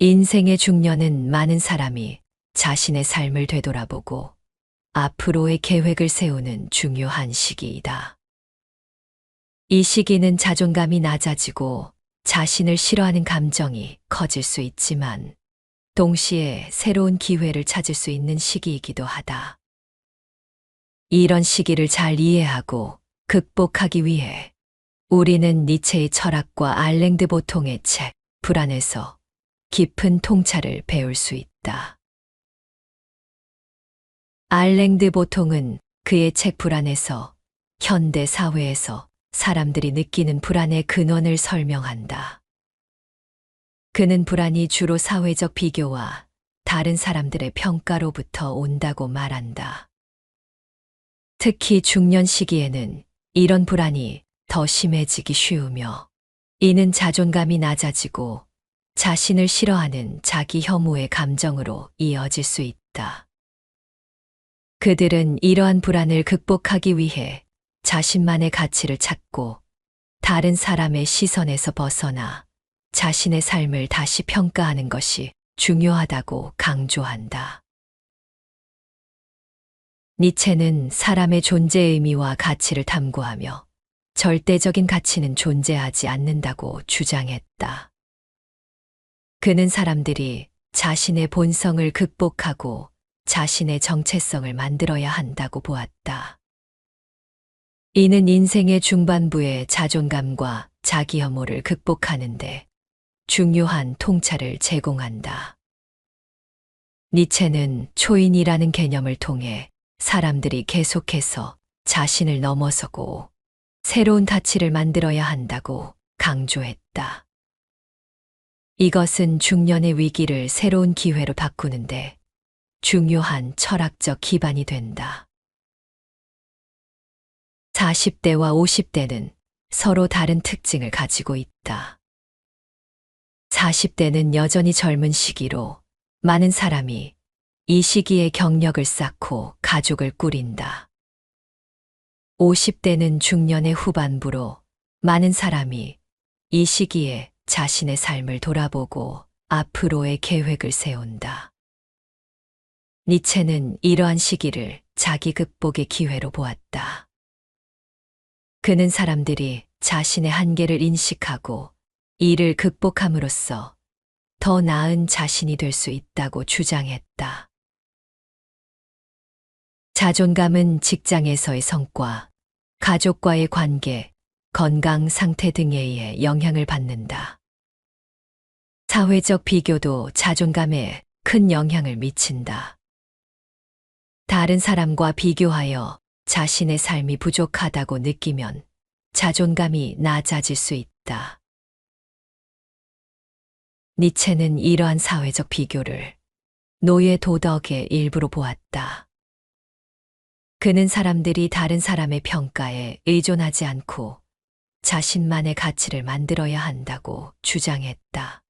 인생의 중년은 많은 사람이 자신의 삶을 되돌아보고 앞으로의 계획을 세우는 중요한 시기이다. 이 시기는 자존감이 낮아지고 자신을 싫어하는 감정이 커질 수 있지만 동시에 새로운 기회를 찾을 수 있는 시기이기도 하다. 이런 시기를 잘 이해하고 극복하기 위해 우리는 니체의 철학과 알랭드 보통의 책 불안에서 깊은 통찰을 배울 수 있다. 알랭드 보통은 그의 책 불안에서 현대 사회에서 사람들이 느끼는 불안의 근원을 설명한다. 그는 불안이 주로 사회적 비교와 다른 사람들의 평가로부터 온다고 말한다. 특히 중년 시기에는 이런 불안이 더 심해지기 쉬우며 이는 자존감이 낮아지고 자신을 싫어하는 자기 혐오의 감정으로 이어질 수 있다. 그들은 이러한 불안을 극복하기 위해 자신만의 가치를 찾고 다른 사람의 시선에서 벗어나 자신의 삶을 다시 평가하는 것이 중요하다고 강조한다. 니체는 사람의 존재 의미와 가치를 탐구하며 절대적인 가치는 존재하지 않는다고 주장했다. 그는 사람들이 자신의 본성을 극복하고 자신의 정체성을 만들어야 한다고 보았다. 이는 인생의 중반부의 자존감과 자기 혐오를 극복하는데 중요한 통찰을 제공한다. 니체는 초인이라는 개념을 통해 사람들이 계속해서 자신을 넘어서고 새로운 가치를 만들어야 한다고 강조했다. 이것은 중년의 위기를 새로운 기회로 바꾸는데 중요한 철학적 기반이 된다. 40대와 50대는 서로 다른 특징을 가지고 있다. 40대는 여전히 젊은 시기로 많은 사람이 이 시기에 경력을 쌓고 가족을 꾸린다. 50대는 중년의 후반부로 많은 사람이 이 시기에 자신의 삶을 돌아보고 앞으로의 계획을 세운다. 니체는 이러한 시기를 자기 극복의 기회로 보았다. 그는 사람들이 자신의 한계를 인식하고 이를 극복함으로써 더 나은 자신이 될 수 있다고 주장했다. 자존감은 직장에서의 성과, 가족과의 관계, 건강 상태 등에 의해 영향을 받는다. 사회적 비교도 자존감에 큰 영향을 미친다. 다른 사람과 비교하여 자신의 삶이 부족하다고 느끼면 자존감이 낮아질 수 있다. 니체는 이러한 사회적 비교를 노예 도덕의 일부로 보았다. 그는 사람들이 다른 사람의 평가에 의존하지 않고 자신만의 가치를 만들어야 한다고 주장했다.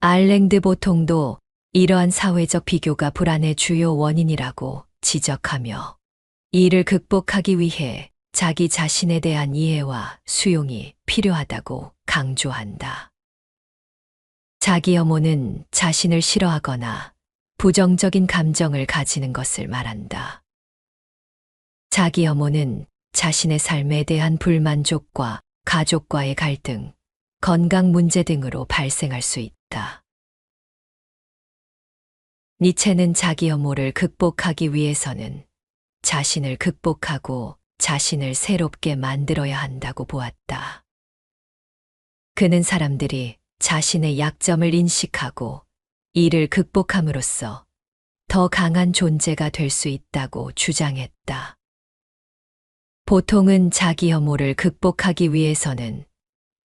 알랭드 보통도 이러한 사회적 비교가 불안의 주요 원인이라고 지적하며 이를 극복하기 위해 자기 자신에 대한 이해와 수용이 필요하다고 강조한다. 자기 혐오는 자신을 싫어하거나 부정적인 감정을 가지는 것을 말한다. 자기 혐오는 자신의 삶에 대한 불만족과 가족과의 갈등, 건강 문제 등으로 발생할 수 있다. 니체는 자기 혐오를 극복하기 위해서는 자신을 극복하고 자신을 새롭게 만들어야 한다고 보았다. 그는 사람들이 자신의 약점을 인식하고 이를 극복함으로써 더 강한 존재가 될 수 있다고 주장했다. 보통은 자기 혐오를 극복하기 위해서는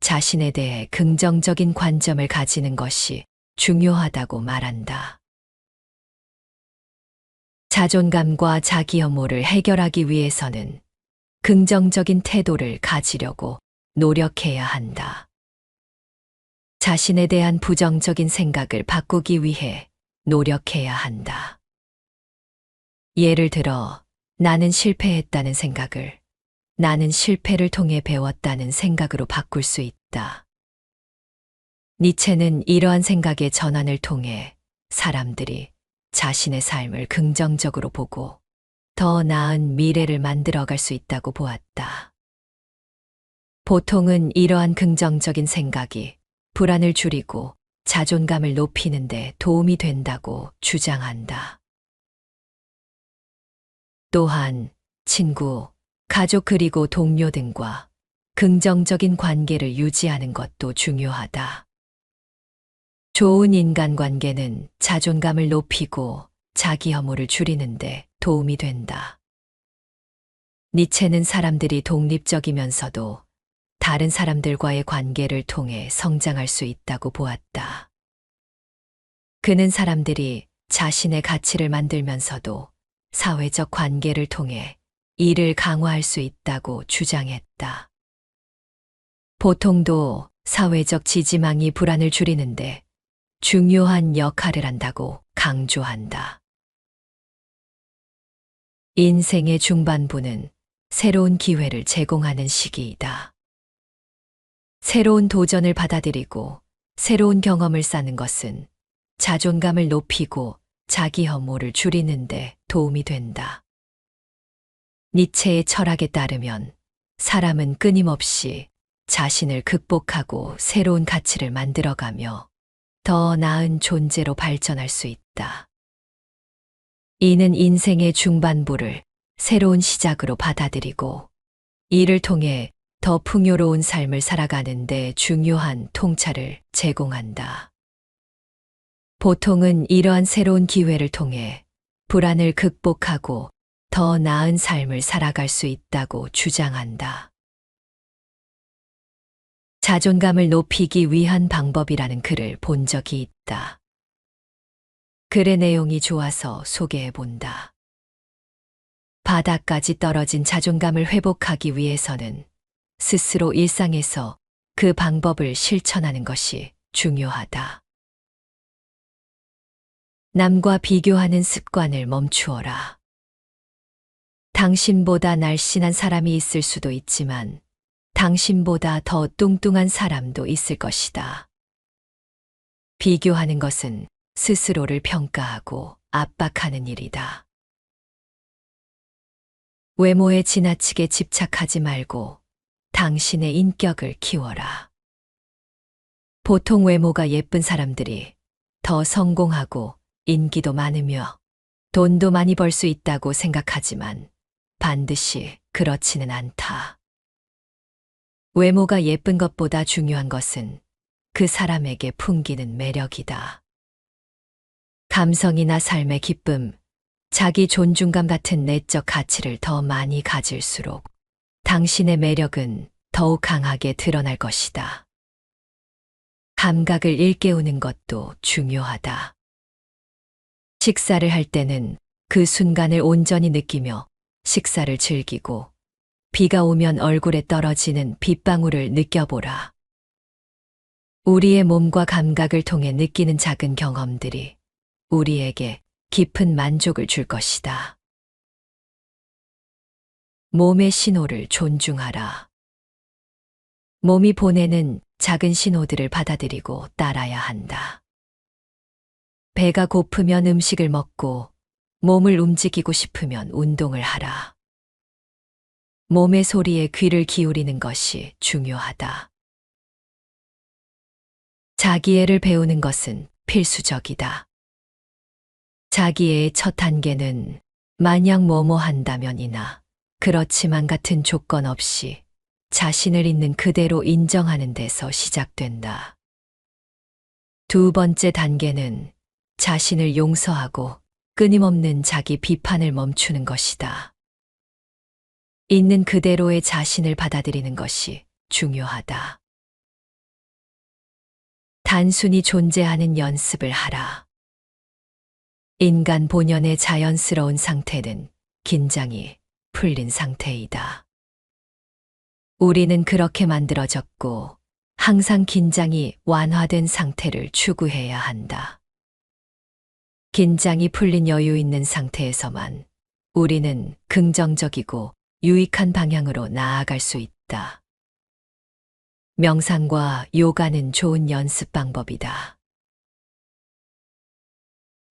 자신에 대해 긍정적인 관점을 가지는 것이 중요하다고 말한다. 자존감과 자기 혐오를 해결하기 위해서는 긍정적인 태도를 가지려고 노력해야 한다. 자신에 대한 부정적인 생각을 바꾸기 위해 노력해야 한다. 예를 들어, 나는 실패했다는 생각을 나는 실패를 통해 배웠다는 생각으로 바꿀 수 있다. 니체는 이러한 생각의 전환을 통해 사람들이 자신의 삶을 긍정적으로 보고 더 나은 미래를 만들어갈 수 있다고 보았다. 보통은 이러한 긍정적인 생각이 불안을 줄이고 자존감을 높이는데 도움이 된다고 주장한다. 또한 친구, 가족 그리고 동료 등과 긍정적인 관계를 유지하는 것도 중요하다. 좋은 인간관계는 자존감을 높이고 자기 혐오를 줄이는데 도움이 된다. 니체는 사람들이 독립적이면서도 다른 사람들과의 관계를 통해 성장할 수 있다고 보았다. 그는 사람들이 자신의 가치를 만들면서도 사회적 관계를 통해 이를 강화할 수 있다고 주장했다. 보통도 사회적 지지망이 불안을 줄이는데 중요한 역할을 한다고 강조한다. 인생의 중반부는 새로운 기회를 제공하는 시기이다. 새로운 도전을 받아들이고 새로운 경험을 쌓는 것은 자존감을 높이고 자기 혐오를 줄이는데 도움이 된다. 니체의 철학에 따르면 사람은 끊임없이 자신을 극복하고 새로운 가치를 만들어가며 더 나은 존재로 발전할 수 있다. 이는 인생의 중반부를 새로운 시작으로 받아들이고 이를 통해 더 풍요로운 삶을 살아가는데 중요한 통찰을 제공한다. 보통은 이러한 새로운 기회를 통해 불안을 극복하고 더 나은 삶을 살아갈 수 있다고 주장한다. 자존감을 높이기 위한 방법이라는 글을 본 적이 있다. 글의 내용이 좋아서 소개해 본다. 바닥까지 떨어진 자존감을 회복하기 위해서는 스스로 일상에서 그 방법을 실천하는 것이 중요하다. 남과 비교하는 습관을 멈추어라. 당신보다 날씬한 사람이 있을 수도 있지만 당신보다 더 뚱뚱한 사람도 있을 것이다. 비교하는 것은 스스로를 평가하고 압박하는 일이다. 외모에 지나치게 집착하지 말고 당신의 인격을 키워라. 보통 외모가 예쁜 사람들이 더 성공하고 인기도 많으며 돈도 많이 벌 수 있다고 생각하지만 반드시 그렇지는 않다. 외모가 예쁜 것보다 중요한 것은 그 사람에게 풍기는 매력이다. 감성이나 삶의 기쁨, 자기 존중감 같은 내적 가치를 더 많이 가질수록 당신의 매력은 더욱 강하게 드러날 것이다. 감각을 일깨우는 것도 중요하다. 식사를 할 때는 그 순간을 온전히 느끼며 식사를 즐기고 비가 오면 얼굴에 떨어지는 빗방울을 느껴보라. 우리의 몸과 감각을 통해 느끼는 작은 경험들이 우리에게 깊은 만족을 줄 것이다. 몸의 신호를 존중하라. 몸이 보내는 작은 신호들을 받아들이고 따라야 한다. 배가 고프면 음식을 먹고 몸을 움직이고 싶으면 운동을 하라. 몸의 소리에 귀를 기울이는 것이 중요하다. 자기애를 배우는 것은 필수적이다. 자기애의 첫 단계는 마냥 뭐뭐 한다면이나 그렇지만 같은 조건 없이 자신을 있는 그대로 인정하는 데서 시작된다. 두 번째 단계는 자신을 용서하고 끊임없는 자기 비판을 멈추는 것이다. 있는 그대로의 자신을 받아들이는 것이 중요하다. 단순히 존재하는 연습을 하라. 인간 본연의 자연스러운 상태는 긴장이 풀린 상태이다. 우리는 그렇게 만들어졌고 항상 긴장이 완화된 상태를 추구해야 한다. 긴장이 풀린 여유 있는 상태에서만 우리는 긍정적이고 유익한 방향으로 나아갈 수 있다. 명상과 요가는 좋은 연습 방법이다.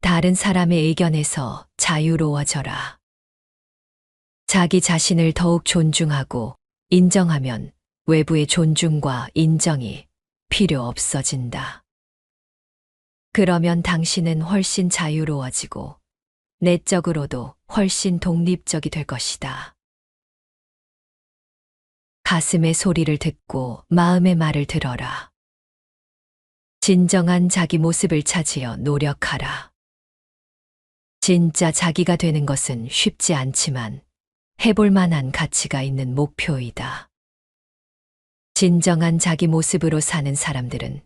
다른 사람의 의견에서 자유로워져라. 자기 자신을 더욱 존중하고 인정하면 외부의 존중과 인정이 필요 없어진다. 그러면 당신은 훨씬 자유로워지고 내적으로도 훨씬 독립적이 될 것이다. 가슴의 소리를 듣고 마음의 말을 들어라. 진정한 자기 모습을 찾으려 노력하라. 진짜 자기가 되는 것은 쉽지 않지만 해볼 만한 가치가 있는 목표이다. 진정한 자기 모습으로 사는 사람들은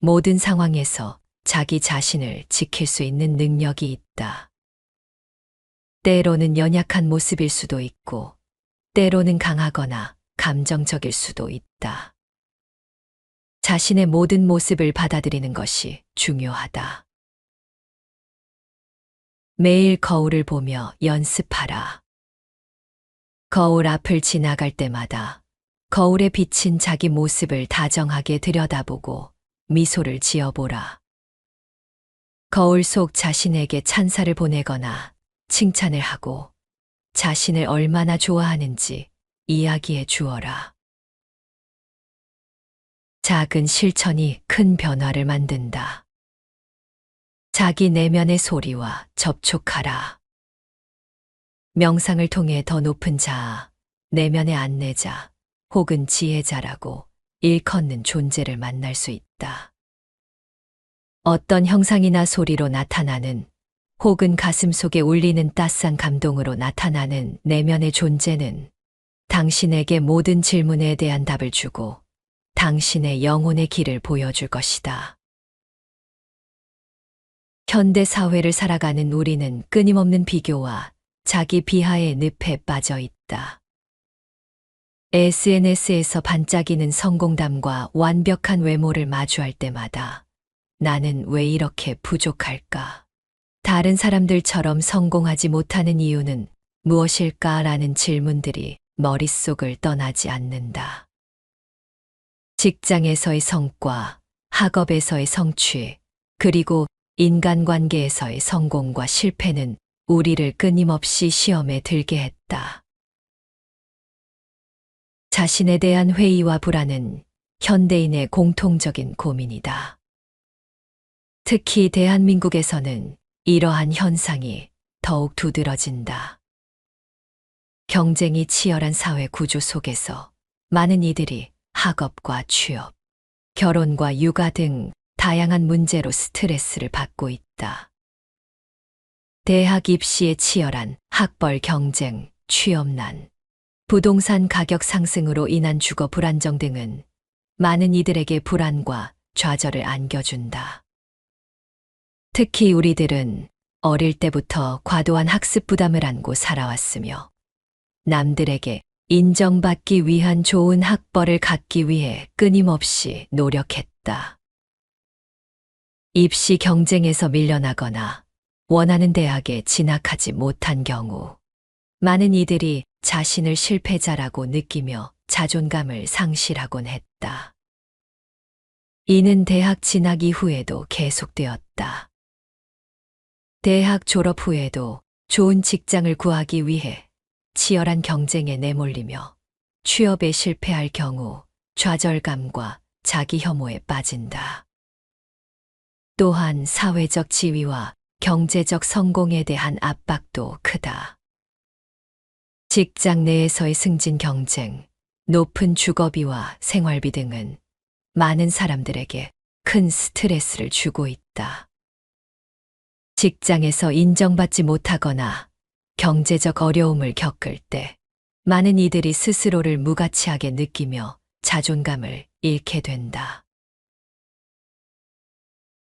모든 상황에서 자기 자신을 지킬 수 있는 능력이 있다. 때로는 연약한 모습일 수도 있고, 때로는 강하거나 감정적일 수도 있다. 자신의 모든 모습을 받아들이는 것이 중요하다. 매일 거울을 보며 연습하라. 거울 앞을 지나갈 때마다 거울에 비친 자기 모습을 다정하게 들여다보고 미소를 지어보라. 거울 속 자신에게 찬사를 보내거나 칭찬을 하고 자신을 얼마나 좋아하는지 이야기해 주어라. 작은 실천이 큰 변화를 만든다. 자기 내면의 소리와 접촉하라. 명상을 통해 더 높은 자아, 내면의 안내자, 혹은 지혜자라고 일컫는 존재를 만날 수 있다. 어떤 형상이나 소리로 나타나는 혹은 가슴 속에 울리는 따스한 감동으로 나타나는 내면의 존재는 당신에게 모든 질문에 대한 답을 주고 당신의 영혼의 길을 보여줄 것이다. 현대 사회를 살아가는 우리는 끊임없는 비교와 자기 비하의 늪에 빠져 있다. SNS에서 반짝이는 성공담과 완벽한 외모를 마주할 때마다 나는 왜 이렇게 부족할까? 다른 사람들처럼 성공하지 못하는 이유는 무엇일까라는 질문들이 머릿속을 떠나지 않는다. 직장에서의 성과, 학업에서의 성취, 그리고 인간관계에서의 성공과 실패는 우리를 끊임없이 시험에 들게 했다. 자신에 대한 회의와 불안은 현대인의 공통적인 고민이다. 특히 대한민국에서는 이러한 현상이 더욱 두드러진다. 경쟁이 치열한 사회 구조 속에서 많은 이들이 학업과 취업, 결혼과 육아 등 다양한 문제로 스트레스를 받고 있다. 대학 입시의 치열한 학벌 경쟁, 취업난, 부동산 가격 상승으로 인한 주거 불안정 등은 많은 이들에게 불안과 좌절을 안겨준다. 특히 우리들은 어릴 때부터 과도한 학습 부담을 안고 살아왔으며 남들에게 인정받기 위한 좋은 학벌을 갖기 위해 끊임없이 노력했다. 입시 경쟁에서 밀려나거나 원하는 대학에 진학하지 못한 경우 많은 이들이 자신을 실패자라고 느끼며 자존감을 상실하곤 했다. 이는 대학 진학 이후에도 계속되었다. 대학 졸업 후에도 좋은 직장을 구하기 위해 치열한 경쟁에 내몰리며 취업에 실패할 경우 좌절감과 자기 혐오에 빠진다. 또한 사회적 지위와 경제적 성공에 대한 압박도 크다. 직장 내에서의 승진 경쟁, 높은 주거비와 생활비 등은 많은 사람들에게 큰 스트레스를 주고 있다. 직장에서 인정받지 못하거나 경제적 어려움을 겪을 때 많은 이들이 스스로를 무가치하게 느끼며 자존감을 잃게 된다.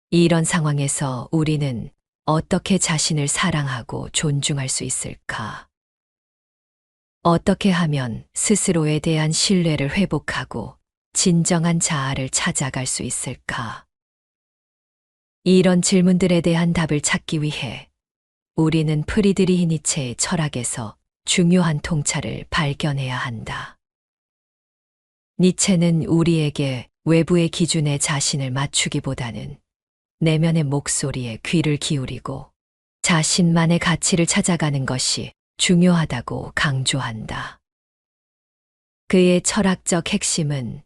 이런 상황에서 우리는 어떻게 자신을 사랑하고 존중할 수 있을까? 어떻게 하면 스스로에 대한 신뢰를 회복하고 진정한 자아를 찾아갈 수 있을까? 이런 질문들에 대한 답을 찾기 위해 우리는 프리드리히 니체의 철학에서 중요한 통찰을 발견해야 한다. 니체는 우리에게 외부의 기준에 자신을 맞추기보다는 내면의 목소리에 귀를 기울이고 자신만의 가치를 찾아가는 것이 중요하다고 강조한다. 그의 철학적 핵심은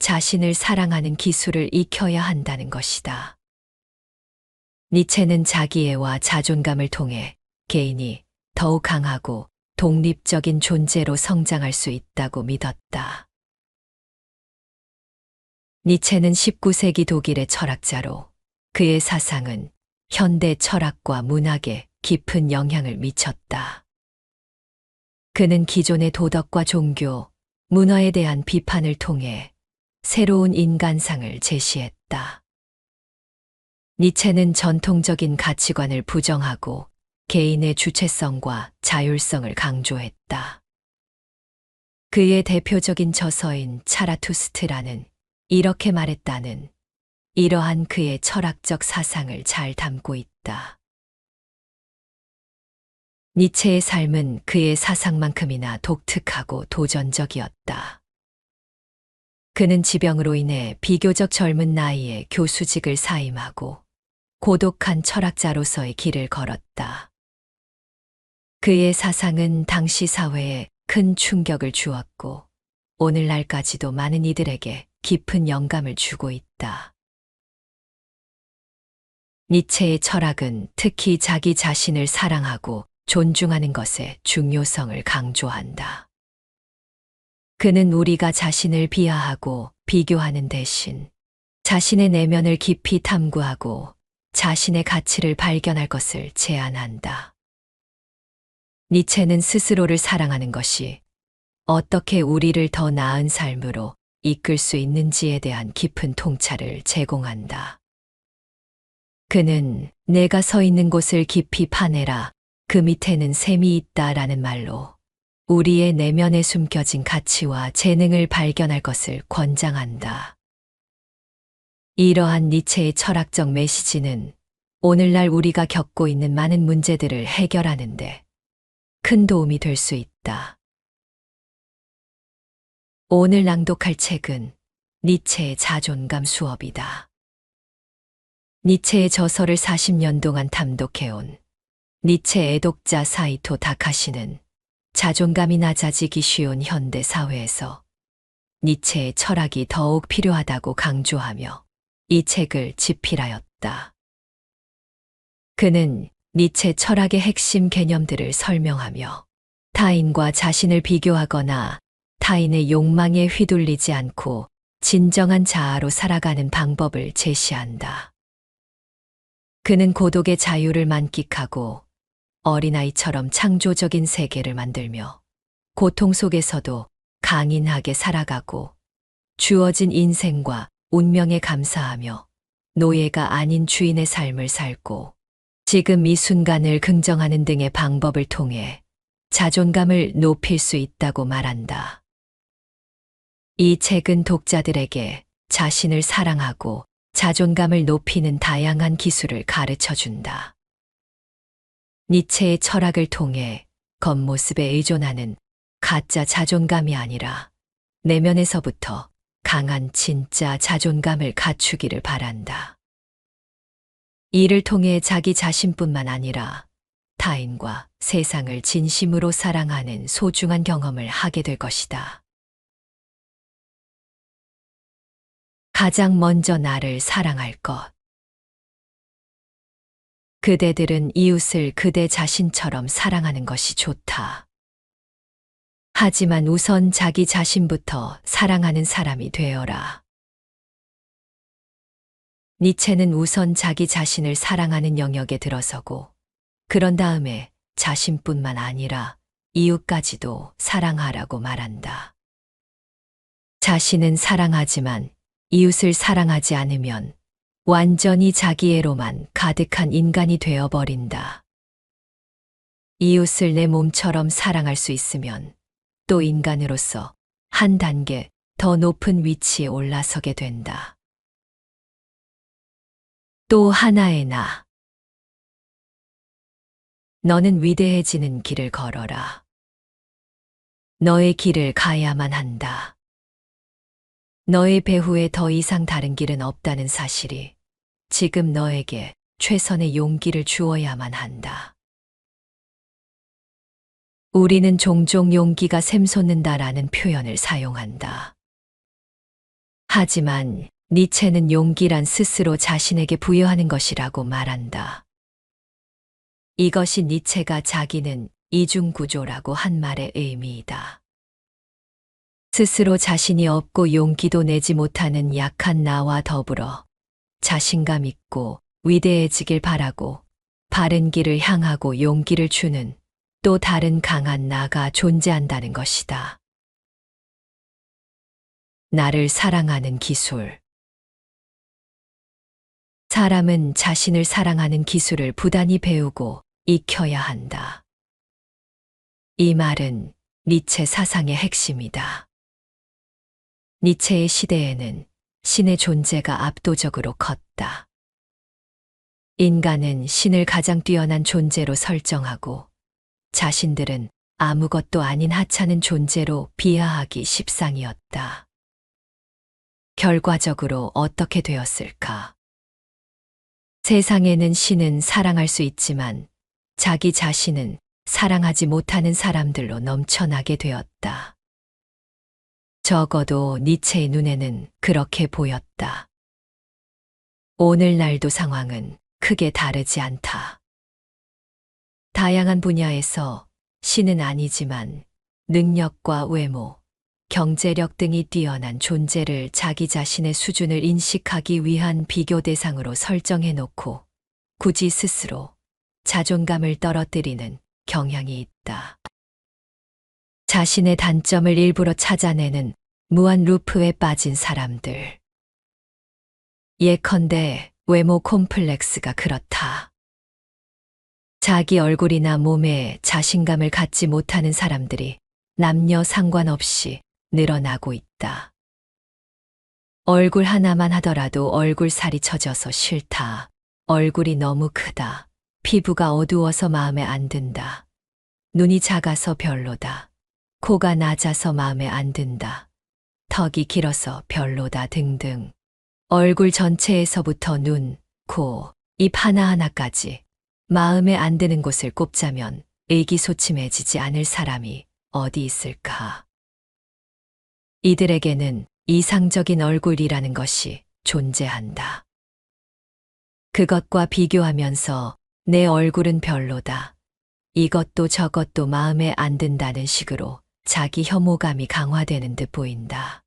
자신을 사랑하는 기술을 익혀야 한다는 것이다. 니체는 자기애와 자존감을 통해 개인이 더욱 강하고 독립적인 존재로 성장할 수 있다고 믿었다. 니체는 19세기 독일의 철학자로 그의 사상은 현대 철학과 문학에 깊은 영향을 미쳤다. 그는 기존의 도덕과 종교, 문화에 대한 비판을 통해 새로운 인간상을 제시했다. 니체는 전통적인 가치관을 부정하고 개인의 주체성과 자율성을 강조했다. 그의 대표적인 저서인 차라투스트라는 이렇게 말했다는 이러한 그의 철학적 사상을 잘 담고 있다. 니체의 삶은 그의 사상만큼이나 독특하고 도전적이었다. 그는 지병으로 인해 비교적 젊은 나이에 교수직을 사임하고 고독한 철학자로서의 길을 걸었다. 그의 사상은 당시 사회에 큰 충격을 주었고 오늘날까지도 많은 이들에게 깊은 영감을 주고 있다. 니체의 철학은 특히 자기 자신을 사랑하고 존중하는 것의 중요성을 강조한다. 그는 우리가 자신을 비하하고 비교하는 대신 자신의 내면을 깊이 탐구하고 자신의 가치를 발견할 것을 제안한다. 니체는 스스로를 사랑하는 것이 어떻게 우리를 더 나은 삶으로 이끌 수 있는지에 대한 깊은 통찰을 제공한다. 그는 내가 서 있는 곳을 깊이 파내라 그 밑에는 샘이 있다 라는 말로 우리의 내면에 숨겨진 가치와 재능을 발견할 것을 권장한다. 이러한 니체의 철학적 메시지는 오늘날 우리가 겪고 있는 많은 문제들을 해결하는데 큰 도움이 될 수 있다. 오늘 낭독할 책은 니체의 자존감 수업이다. 니체의 저서를 40년 동안 탐독해온 니체 애독자 사이토 다카시는 자존감이 낮아지기 쉬운 현대 사회에서 니체의 철학이 더욱 필요하다고 강조하며 이 책을 집필하였다. 그는 니체 철학의 핵심 개념들을 설명하며 타인과 자신을 비교하거나 타인의 욕망에 휘둘리지 않고 진정한 자아로 살아가는 방법을 제시한다. 그는 고독의 자유를 만끽하고 어린아이처럼 창조적인 세계를 만들며 고통 속에서도 강인하게 살아가고 주어진 인생과 운명에 감사하며 노예가 아닌 주인의 삶을 살고 지금 이 순간을 긍정하는 등의 방법을 통해 자존감을 높일 수 있다고 말한다. 이 책은 독자들에게 자신을 사랑하고 자존감을 높이는 다양한 기술을 가르쳐 준다. 니체의 철학을 통해 겉모습에 의존하는 가짜 자존감이 아니라 내면에서부터 강한 진짜 자존감을 갖추기를 바란다. 이를 통해 자기 자신뿐만 아니라 타인과 세상을 진심으로 사랑하는 소중한 경험을 하게 될 것이다. 가장 먼저 나를 사랑할 것. 그대들은 이웃을 그대 자신처럼 사랑하는 것이 좋다. 하지만 우선 자기 자신부터 사랑하는 사람이 되어라. 니체는 우선 자기 자신을 사랑하는 영역에 들어서고, 그런 다음에 자신뿐만 아니라 이웃까지도 사랑하라고 말한다. 자신은 사랑하지만 이웃을 사랑하지 않으면 완전히 자기애로만 가득한 인간이 되어버린다. 이웃을 내 몸처럼 사랑할 수 있으면 또 인간으로서 한 단계 더 높은 위치에 올라서게 된다. 또 하나의 나. 너는 위대해지는 길을 걸어라. 너의 길을 가야만 한다. 너의 배후에 더 이상 다른 길은 없다는 사실이 지금 너에게 최선의 용기를 주어야만 한다. 우리는 종종 용기가 샘솟는다라는 표현을 사용한다. 하지만 니체는 용기란 스스로 자신에게 부여하는 것이라고 말한다. 이것이 니체가 자기는 이중구조라고 한 말의 의미이다. 스스로 자신이 없고 용기도 내지 못하는 약한 나와 더불어 자신감 있고 위대해지길 바라고 바른 길을 향하고 용기를 주는 또 다른 강한 나가 존재한다는 것이다. 나를 사랑하는 기술. 사람은 자신을 사랑하는 기술을 부단히 배우고 익혀야 한다. 이 말은 니체 사상의 핵심이다. 니체의 시대에는 신의 존재가 압도적으로 컸다. 인간은 신을 가장 뛰어난 존재로 설정하고 자신들은 아무것도 아닌 하찮은 존재로 비하하기 십상이었다. 결과적으로 어떻게 되었을까? 세상에는 신은 사랑할 수 있지만 자기 자신은 사랑하지 못하는 사람들로 넘쳐나게 되었다. 적어도 니체의 눈에는 그렇게 보였다. 오늘날도 상황은 크게 다르지 않다. 다양한 분야에서 신은 아니지만 능력과 외모, 경제력 등이 뛰어난 존재를 자기 자신의 수준을 인식하기 위한 비교 대상으로 설정해 놓고 굳이 스스로 자존감을 떨어뜨리는 경향이 있다. 자신의 단점을 일부러 찾아내는 무한 루프에 빠진 사람들. 예컨대 외모 콤플렉스가 그렇다. 자기 얼굴이나 몸에 자신감을 갖지 못하는 사람들이 남녀 상관없이 늘어나고 있다. 얼굴 하나만 하더라도 얼굴 살이 처져서 싫다. 얼굴이 너무 크다. 피부가 어두워서 마음에 안 든다. 눈이 작아서 별로다. 코가 낮아서 마음에 안 든다. 턱이 길어서 별로다 등등. 얼굴 전체에서부터 눈, 코, 입 하나하나까지 마음에 안 드는 곳을 꼽자면 의기소침해지지 않을 사람이 어디 있을까? 이들에게는 이상적인 얼굴이라는 것이 존재한다. 그것과 비교하면서 내 얼굴은 별로다. 이것도 저것도 마음에 안 든다는 식으로 자기 혐오감이 강화되는 듯 보인다.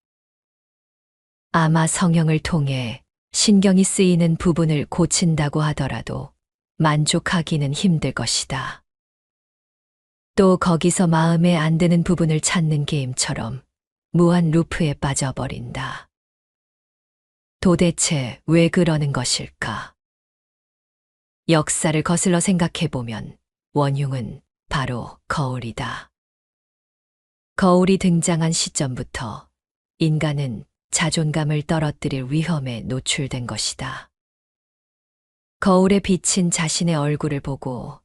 아마 성형을 통해 신경이 쓰이는 부분을 고친다고 하더라도 만족하기는 힘들 것이다. 또 거기서 마음에 안 드는 부분을 찾는 게임처럼 무한 루프에 빠져버린다. 도대체 왜 그러는 것일까? 역사를 거슬러 생각해보면 원흉은 바로 거울이다. 거울이 등장한 시점부터 인간은 자존감을 떨어뜨릴 위험에 노출된 것이다. 거울에 비친 자신의 얼굴을 보고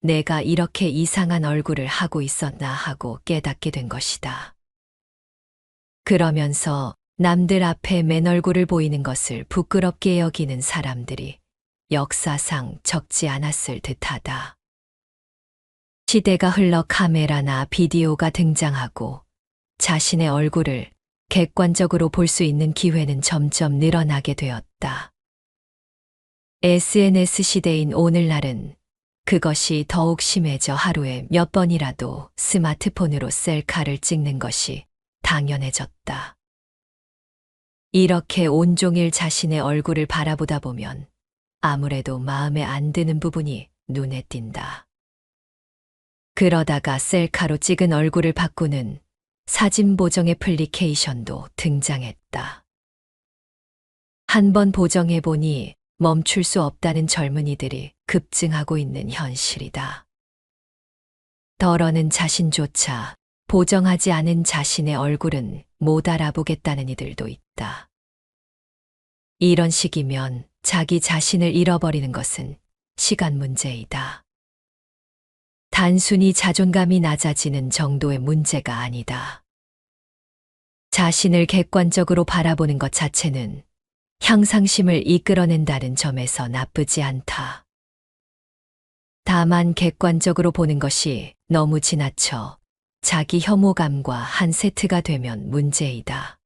내가 이렇게 이상한 얼굴을 하고 있었나 하고 깨닫게 된 것이다. 그러면서 남들 앞에 맨 얼굴을 보이는 것을 부끄럽게 여기는 사람들이 역사상 적지 않았을 듯하다. 시대가 흘러 카메라나 비디오가 등장하고 자신의 얼굴을 객관적으로 볼 수 있는 기회는 점점 늘어나게 되었다. SNS 시대인 오늘날은 그것이 더욱 심해져 하루에 몇 번이라도 스마트폰으로 셀카를 찍는 것이 당연해졌다. 이렇게 온종일 자신의 얼굴을 바라보다 보면 아무래도 마음에 안 드는 부분이 눈에 띈다. 그러다가 셀카로 찍은 얼굴을 바꾸는 사진 보정 애플리케이션도 등장했다. 한 번 보정해 보니 멈출 수 없다는 젊은이들이 급증하고 있는 현실이다. 덜어는 자신조차 보정하지 않은 자신의 얼굴은 못 알아보겠다는 이들도 있다. 이런 식이면 자기 자신을 잃어버리는 것은 시간 문제이다. 단순히 자존감이 낮아지는 정도의 문제가 아니다. 자신을 객관적으로 바라보는 것 자체는 향상심을 이끌어낸다는 점에서 나쁘지 않다. 다만 객관적으로 보는 것이 너무 지나쳐 자기 혐오감과 한 세트가 되면 문제이다.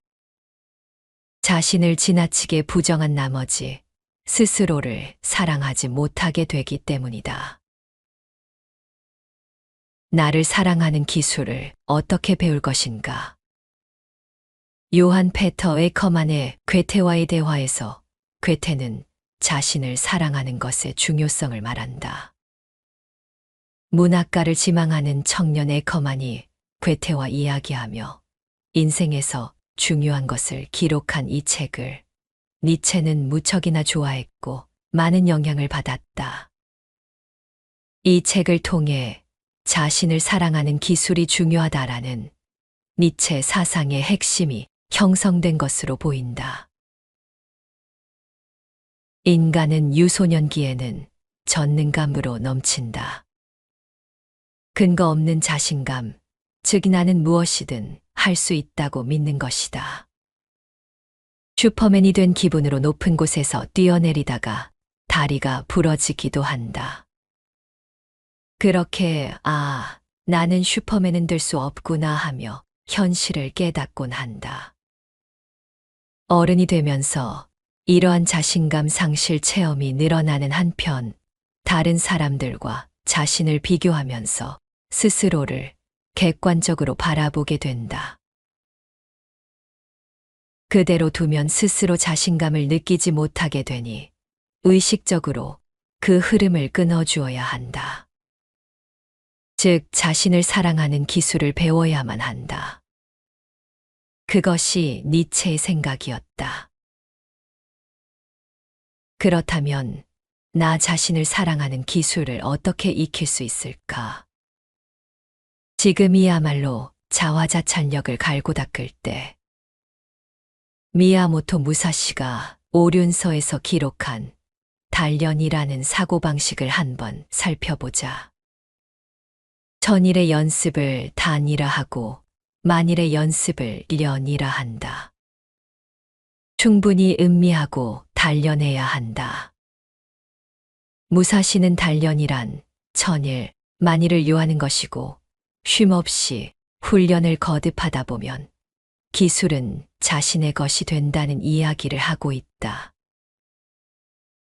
자신을 지나치게 부정한 나머지 스스로를 사랑하지 못하게 되기 때문이다. 나를 사랑하는 기술을 어떻게 배울 것인가? 요한 페터 에커만의 괴테와의 대화에서 괴테는 자신을 사랑하는 것의 중요성을 말한다. 문학가를 지망하는 청년 에커만이 괴테와 이야기하며 인생에서 중요한 것을 기록한 이 책을 니체는 무척이나 좋아했고 많은 영향을 받았다. 이 책을 통해 자신을 사랑하는 기술이 중요하다라는 니체 사상의 핵심이 형성된 것으로 보인다. 인간은 유소년기에는 전능감으로 넘친다. 근거 없는 자신감, 즉 나는 무엇이든 할 수 있다고 믿는 것이다. 슈퍼맨이 된 기분으로 높은 곳에서 뛰어내리다가 다리가 부러지기도 한다. 그렇게, 아, 나는 슈퍼맨은 될 수 없구나 하며 현실을 깨닫곤 한다. 어른이 되면서 이러한 자신감 상실 체험이 늘어나는 한편 다른 사람들과 자신을 비교하면서 스스로를 객관적으로 바라보게 된다. 그대로 두면 스스로 자신감을 느끼지 못하게 되니 의식적으로 그 흐름을 끊어주어야 한다. 즉, 자신을 사랑하는 기술을 배워야만 한다. 그것이 니체의 생각이었다. 그렇다면, 나 자신을 사랑하는 기술을 어떻게 익힐 수 있을까? 지금이야말로 자화자찬력을 갈고 닦을 때, 미야모토 무사시가 오륜서에서 기록한 단련이라는 사고방식을 한번 살펴보자. 천일의 연습을 단이라 하고 만일의 연습을 련이라 한다. 충분히 음미하고 단련해야 한다. 무사시는 단련이란 천일, 만일을 요하는 것이고 쉼없이 훈련을 거듭하다 보면 기술은 자신의 것이 된다는 이야기를 하고 있다.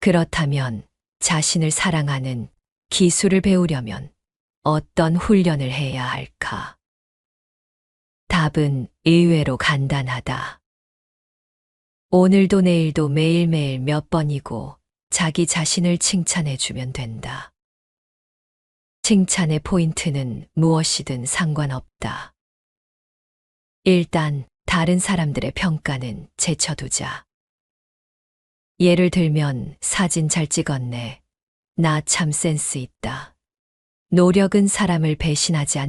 그렇다면 자신을 사랑하는 기술을 배우려면 어떤 훈련을 해야 할까? 답은 의외로 간단하다. 오늘도 내일도 매일매일 몇 번이고 자기 자신을 칭찬해주면 된다. 칭찬의 포인트는 무엇이든 상관없다. 일단 다른 사람들의 평가는 제쳐두자. 예를 들면 사진 잘 찍었네. 나 참 센스 있다. 노력은 사람을 배신하지 않는